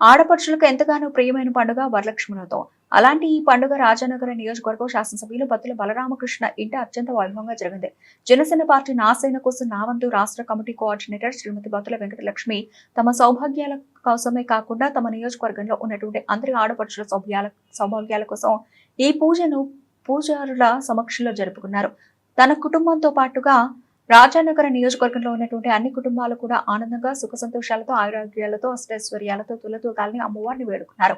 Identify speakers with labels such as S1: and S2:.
S1: ఆడపడుచులకు ఎంతగానో ప్రియమైన పండుగ వరలక్ష్మణతో అలాంటి ఈ పండుగ రాజానగర నియోజకవర్గం శాసనసభ్యులు బత్తుల బలరామకృష్ణ ఇంట అత్యంత వైభవంగా జరిగింది. జనసేన పార్టీ నాసేన కోసం నావంతు రాష్ట్ర కమిటీ కోఆర్డినేటర్ శ్రీమతి బత్తుల వెంకటలక్ష్మి తమ సౌభాగ్యాల కోసమే కాకుండా తమ నియోజకవర్గంలో ఉన్నటువంటి అందరి ఆడపడుచుల సౌభాగ్యాల సౌభాగ్యాల కోసం ఈ పూజను పూజారుల సమక్షంలో జరుపుకున్నారు. తన కుటుంబంతో పాటుగా రాజానగర నియోజకవర్గంలో ఉన్నటువంటి అన్ని కుటుంబాలు కూడా ఆనందంగా సుఖ సంతోషాలతో ఆరోగ్యాలతో అష్టైశ్వర్యాలతో తులతూగాలని అమ్మవారిని వేడుకున్నారు.